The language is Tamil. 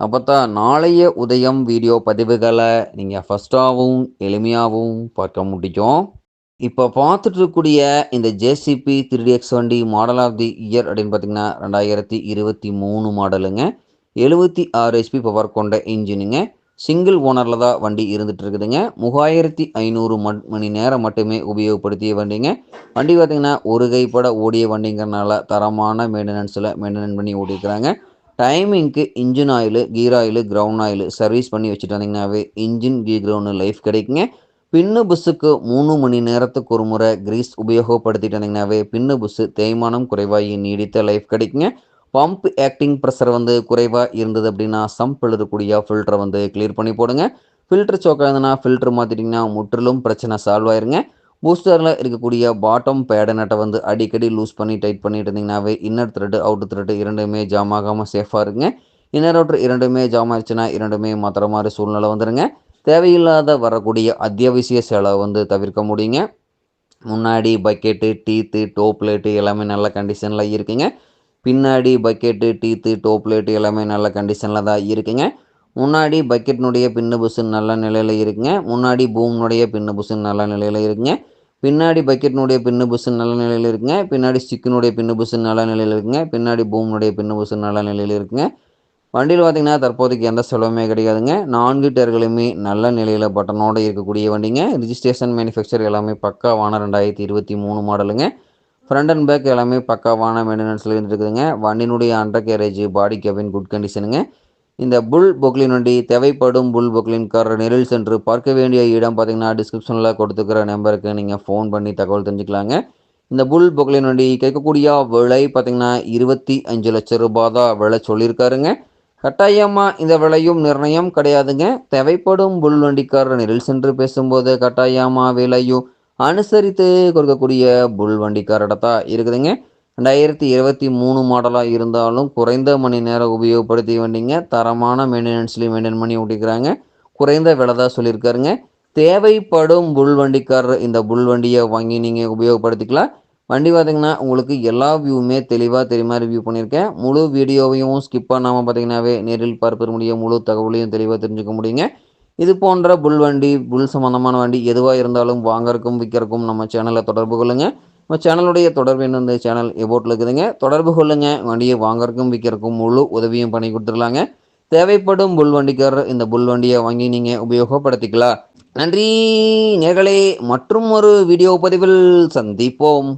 அப்போ தான் நாளைய உதயம் வீடியோ பதிவுகளை நீங்கள் ஃபஸ்ட்டாகவும் எளிமையாகவும் பார்க்க முடியும். இப்போ பார்த்துட்டு இருக்கக்கூடிய இந்த ஜேசிபி த்ரீ எக்ஸ் வண்டி மாடல் ஆஃப் தி இயர் அப்படின்னு பார்த்தீங்கன்னா ரெண்டாயிரத்தி இருபத்தி மூணு மாடலுங்க. எழுபத்தி ஆறு ஹெச்பி பவர் கொண்ட இன்ஜினுங்க சிங்கிள் ஓனரில் தான் வண்டி இருந்துகிட்டு இருக்குதுங்க மூவாயிரத்தி ஐநூறு மண் மணி நேரம் மட்டுமே உபயோகப்படுத்திய வண்டிங்க. வண்டி பார்த்திங்கன்னா ஒரு கைப்பட ஓடிய வண்டிங்கிறனால தரமான மெயின்டெனன்ஸில் மெயின்டெனன் பண்ணி ஓடிக்கிறாங்க டைமிங்க்கு engine oil gear oil ground oil service பண்ணி வச்சுட்டு வந்தீங்கன்னாவே இன்ஜின் கீ கிரவுண்டு லைஃப் கிடைக்குங்க. பின்னு புஸ்ஸுக்கு மூணு மணி நேரத்துக்கு ஒரு முறை கிரீஸ் உபயோகப்படுத்திட்டு வந்தீங்கன்னாவே பின்னு புஸ்ஸு தேய்மானம் குறைவாகி நீடித்த லைஃப் கிடைக்குங்க. பம்ப் ஆக்டிங் ப்ரெஷர் வந்து குறைவாக இருந்தது அப்படின்னா சம்பில் இருக்கக்கூடிய ஃபில்டரை வந்து கிளியர் பண்ணி போடுங்க. ஃபில்டர் சோக்காக இருந்ததுன்னா ஃபில்டர் மாற்றிட்டிங்கன்னா முற்றிலும் பிரச்சனை சால்வ் ஆயிருங்க. பூஸ்டரில் இருக்கக்கூடிய பாட்டம் பேட நட்டை வந்து அடிக்கடி லூஸ் பண்ணி டைட் பண்ணிட்டு இருந்தீங்கன்னாவே இன்னர் த்ரெட்டு அவுட்டர் த்ரெட்டு இரண்டுமே ஜாம் ஆகாமல் சேஃபாக இருக்குங்க இன்னர் அவுட்டர் இரண்டுமே ஜாம் ஆயிடுச்சுன்னா இரண்டுமே மாத்திர மாதிரி சூழ்நிலை வந்துடுங்க தேவையில்லாத வரக்கூடிய அத்தியாவசிய செலவை வந்து தவிர்க்க முடியுங்க. முன்னாடி பக்கெட்டு டீத்து டோப் பிளேட்டு எல்லாமே நல்ல கண்டிஷனில் இருக்குங்க. பின்னாடி பக்கெட்டு டீத்து டோப் பிளேட்டு எல்லாமே நல்ல கண்டிஷனில் தான் இருக்குங்க. முன்னாடி பக்கெட்னுடைய பின்னு புஷு நல்ல நிலையில் இருக்குங்க முன்னாடி பூம்னுடைய பின்னு புஷு நல்ல நிலையில் இருக்குங்க பின்னாடி பக்கெட்னுடைய பின்னு புஷு நல்ல நிலையில் இருக்குங்க பின்னாடி ஸ்டிக்கினுடைய பின்னு புஷு நல்ல நிலையில் இருக்குங்க பின்னாடி பூம்னுடைய பின்னு புஷு நல்ல நிலையில் இருக்குங்க வண்டியில் பார்த்திங்கன்னா தற்போதைக்கு எந்த செலவுமே கிடையாதுங்க. நான்கு டயர்களுமே நல்ல நிலையில் பட்டனோடு இருக்கக்கூடிய வண்டிங்க. ரிஜிஸ்ட்ரேஷன் மேனுஃபேக்சர் எல்லாமே பக்காவான ரெண்டாயிரத்தி இருபத்தி மூணு மாடலுங்க. ஃப்ரண்ட் அண்ட் பேக் எல்லாமே பக்காவான மெயின்டெனன்ஸில் இருந்துருக்குதுங்க. வண்டியினுடைய undercarriage body cabin good கண்டிஷனுங்க இந்த புல் புக்லின் வண்டி தேவைப்படும் புல் புக்லின் கார் நெரில் சென்று பார்க்க வேண்டிய இடம் பார்த்தீங்கன்னா டிஸ்கிரிப்ஷனில் கொடுத்துக்கிற நம்பருக்கு நீங்கள் ஃபோன் பண்ணி தகவல் தெரிஞ்சுக்கலாங்க. இந்த புல் பொக்லின் வண்டி கேட்கக்கூடிய விலை பார்த்தீங்கன்னா இருபத்தி அஞ்சு லட்சம் ரூபாய் தான் விலை சொல்லியிருக்காருங்க. கட்டாயமாக இந்த விலையும் நிர்ணயம் கிடையாதுங்க. தேவைப்படும் புல் வண்டிக்காரர் நேரில் சென்று பேசும்போது கட்டாயமாக விலையும் அனுசரித்து கொடுக்கக்கூடிய புல் வண்டிக்காரடத்தான் இருக்குதுங்க. ரெண்டாயிரத்தி இருபத்தி மூணு மாடலாக இருந்தாலும் குறைந்த மணி நேரம் உபயோகப்படுத்தி வண்டிங்க. தரமான மெயின்டெனன்ஸ்லேயும் மெயின்டைன் பண்ணி ஓட்டிக்கிறாங்க. குறைந்த விலை தான் சொல்லியிருக்காருங்க. தேவைப்படும் புல் வண்டிக்காரர் இந்த புல் வண்டியை வாங்கி நீங்கள் உபயோகப்படுத்திக்கலாம். வண்டி பார்த்திங்கன்னா உங்களுக்கு எல்லா வியூவுமே தெளிவாக தெரியுமா ரிவ்யூ பண்ணியிருக்கேன். முழு வீடியோவையும் ஸ்கிப் பண்ணாமல் பார்த்தீங்கன்னாவே நேரில் பார்ப்பது முடியும் முழு தகவலையும் தெளிவாக தெரிஞ்சுக்க முடியுங்க. இது போன்ற புல் வண்டி புல் சம்மந்தமான வண்டி எதுவாக இருந்தாலும் வாங்கறக்கும் விற்கிறக்கும் நம்ம சேனலை தொடர்பு கொள்ளுங்கள் நம்ம சேனலுடைய தொடர்பு என்ன இந்த சேனல் எபோட்டில் இருக்குதுங்க. தொடர்பு கொள்ளுங்க. வண்டியை வாங்கறக்கும் விற்கிறக்கும் முழு உதவியும் பண்ணி கொடுத்துடலாங்க. தேவைப்படும் புல் வண்டிக்காரர் இந்த புல் வண்டியை வாங்கி நீங்கள் உபயோகப்படுத்திக்கலாம். நன்றி. நேர்களே மற்றும் ஒரு வீடியோ பதிவில் சந்திப்போம்.